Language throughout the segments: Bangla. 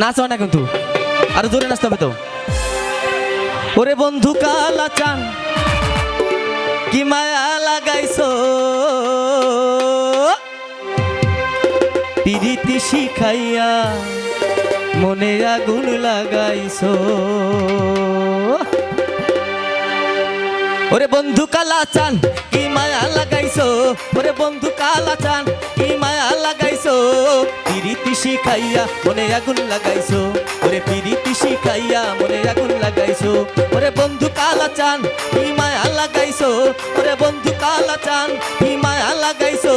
নাচ হয় না কিন্তু। আরও জোরে নাচতে হবে তো। ওরে বন্ধু কালা চান কি মায়া লাগাইছো? পিরিতি শিখাইয়া মনে আগুন লাগাইছো। ওরে বন্ধু কালা চান কি মায়া লাগাইছো? ওরে বন্ধু কালা চান কি মায়া লাগাইছো? পিরিতি শিখাইয়া, মনে আগুন লাগাইছো। ওরে পিরিতি শিখাইয়া, মনে আগুন লাগাইছো। ওরে বন্ধু কালা চান কি মায়া লাগাইছো। ওরে বন্ধু কালা চান কি মায়া লাগাইছো।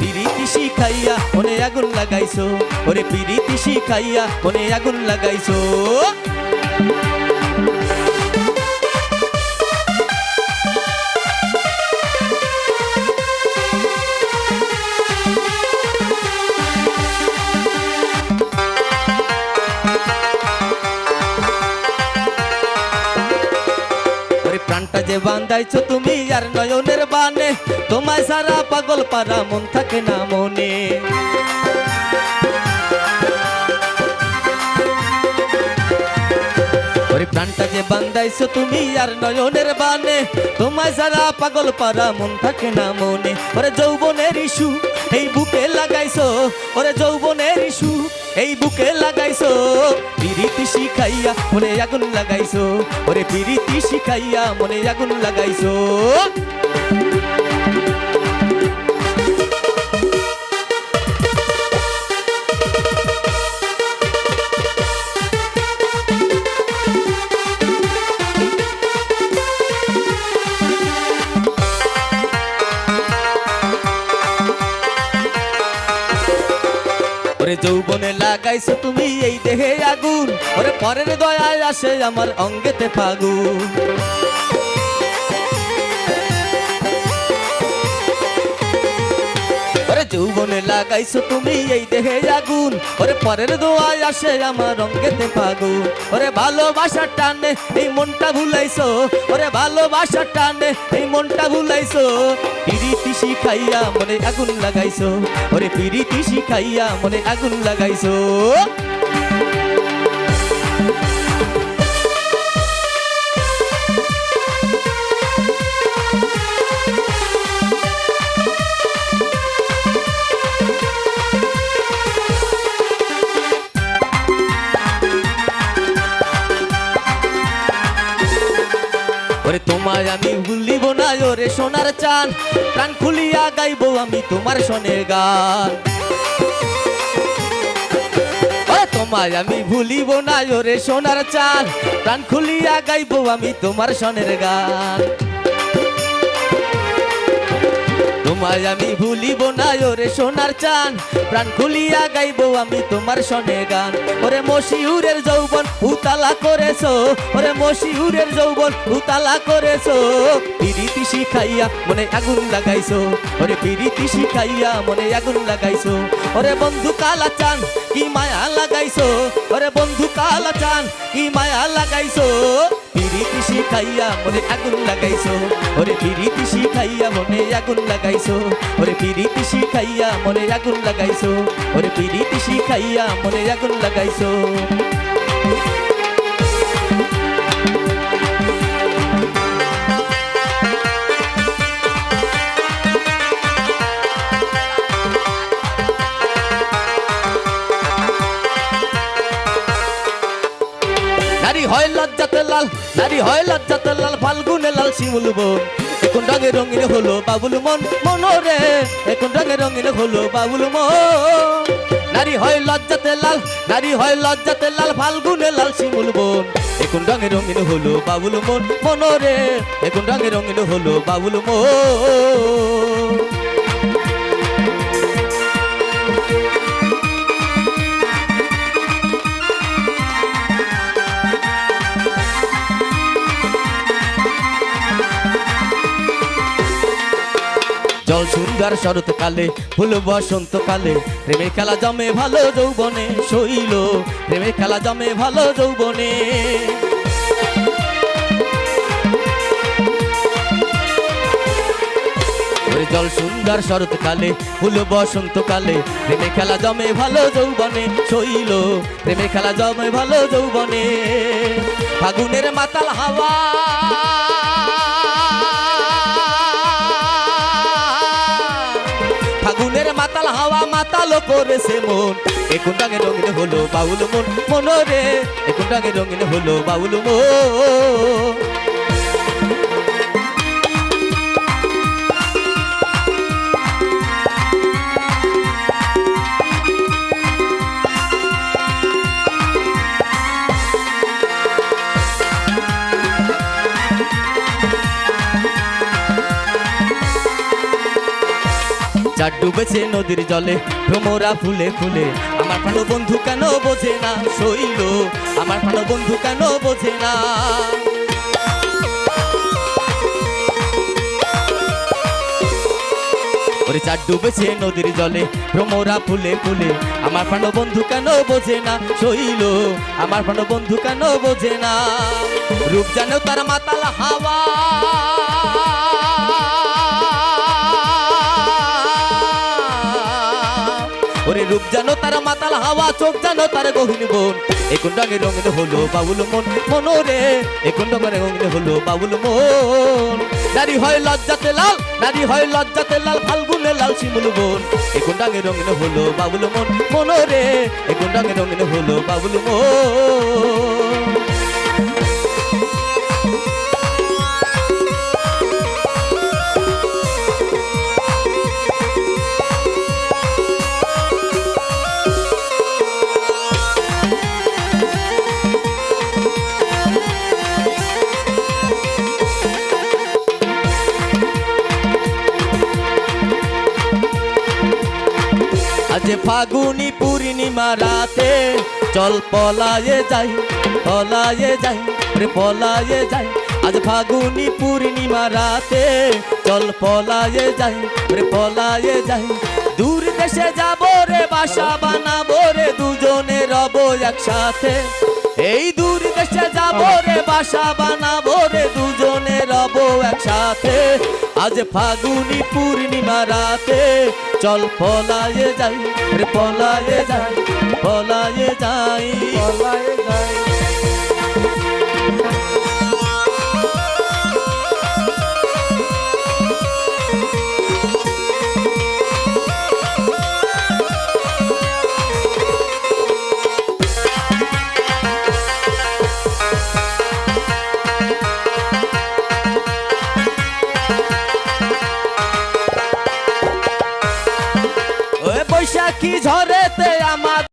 পিরিতি শিখাইয়া, মনে আগুন লাগাইছো। ওরে পিরিতি শিখাইয়া, মনে আগুন লাগাইছো। যে বান্ধাইছো তুমি আর নয়নের বানে, তোমায় সারা পাগল পারা মন থাকে না মনে। প্রাণটা যে বান্ধাইছো তুমি আর নয়নের বানে, তোমায় সারা পাগল পারা মন থাকে না মনে। ওরে যৌবনের ইস্যু, এই বুকে লাগাইছো, ওরে যৌবনের ইস্যু এই বুকে লাগাইছো পিরিতি শিখাইয়া মনে আগুন লাগাইছো। ওরে পিরিতি শিখাইয়া মনে আগুন লাগাইছো। যৌবনে লাগাইছো তুমি এই দেহে আগুন। ওরে পরের দয়ায় আসে আমার অঙ্গেতে ফাগুন। যৌবনে লাগাইছো তুমি এই দেহে আগুন। ওরে পরের দোয়ায় আসে আমার রঙ্গেতে ফাগুন। ওরে ভালোবাসার টানে এই মনটা ভুলাইছো। ওরে ভালোবাসার টানে এই মনটা ভুলাইছো। পিরিতি শিখাইয়া মনে আগুন লাগাইছো। ওরে পিরিতি শিখাইয়া মনে আগুন লাগাইছো। তোমায় আমি ভুলিব না, ওরে সোনার চান প্রাণ খুলিয়া গাইবো আমি তোমার সনে গান। তোমায় আমি ভুলিব না, ওরে সোনার চান প্রাণ খুলিয়া গাইবো আমি তোমার সনের গান। তোমায় আমি ভুলিব না, ওরে সোনার চান প্রাণ খুলিয়া গাইবো আমি তোমার সনে গান। ওরে মশিউরের যৌবন উতালা করেছ, ওরে মশিউরের যৌবন উতালা করেছ। পিরিতি শিখাইয়া মনে আগুন লাগাইছো, ওরে পিরিতি শিখাইয়া মনে আগুন লাগাইছো। ওরে বন্ধু কালা চান, কি মায়া লাগাইছো, ওরে বন্ধু কালা চান, কি মায়া লাগাইছো। পিরিতি শিখাইয়া মনে আগুন লাগাইছো। ওরে পিরিতি শিখাইয়া মনে আগুন লাগাইছো। ওরে পিরিতি শিখাইয়া মনে আগুন লাগাইছো। ওরে পিরিতি শিখাইয়া মনে আগুন লাগাইছো। হয় লজ্জাতে লাল, নারী হয় লজ্জাতে লাল, ফাল্গুনে লাল শিমুল বোন। এখন রঙে রঙিন হলো বাবুল মন, মনোরে। এখন রঙে রঙিন হলো বাবুল মন। নারী হয় লজ্জাতে লাল, নারী হয় লজ্জাতে লাল, ফাল্গুনে লাল শিমুল বোন। এখন রঙে রঙিন হলো বাবুল মন, মনোরে। এখন রঙে রঙিন হলো বাবুল মন। সুন্দর শরৎকালে, ফুল বসন্তকালে। প্রেমের খেলা জমে ভালো যৌবনে, শৈল। প্রেমের খেলা জমে ভালো যৌবনে। জল সুন্দর শরৎকালে, ফুল বসন্তকালে। প্রেমে খেলা জমে ভালো যৌবনে, শৈল। প্রেমে খেলা জমে ভালো যৌবনে। ফাগুনের মাতাল হাওয়া। ফাগুনের মাতাল, হাওয়া মাতালো করেছে মন। এখন ডাঙে রঙিন হলো বাউল মন। মনরে এখন ডাঙে রঙিন হলো বাউল মন। চার ডুবেছে নদীর জলে, ভ্রমরা ফুলে ফুলে। আমার প্রাণ বন্ধু কেন বোঝে না শৈল? আমার প্রাণ বন্ধু কেন বোঝে না? ওরে চার ডুবেছে নদীর জলে, ভ্রমরা ফুলে ফুলে। আমার প্রাণ বন্ধু কেন বোঝে না শৈল? আমার প্রাণ বন্ধু কেন বোঝে না? রূপ জানো তার মাতাল হাওয়া। ওরে রূপ জানো তার মাতাল হাওয়া, চোখ জানো তার গহীন বোন এখন রঙে রঙিন হলো বাউল মন, মনোরে। এখন রঙে রঙিন হলো বাউল মন। নারী হয় লজ্জাতে লাল, নারী হয় লজ্জাতে লাল, ফাল্গুনে লাল, শিমুল বোন। এখন রঙে রঙিন হলো বাউল মন, মনোরে। এখন রঙে রঙিন হলো বাউল মন। ফাগুনি পূর্ণিমা রাতে চল পলায়ে যাই পলায়ে যাই, রে পলায়ে যাই। আজ ফাগুনি পূর্ণিমা রাতে চল পলায়ে যাই, রে পলায়ে যাই। দূর দেশে যাব রে, বাসা বানাবো রে, দুজনে রব একসাথে। এই দূর দেশে যাব রে, বাসা বানাবো রে, দুজনে রব একসাথে। আজ ফাগুনি পূর্ণিমা রাতে চল পলায়ে যাই পলায়ে যাই পলায়ে যাই। পলায়ে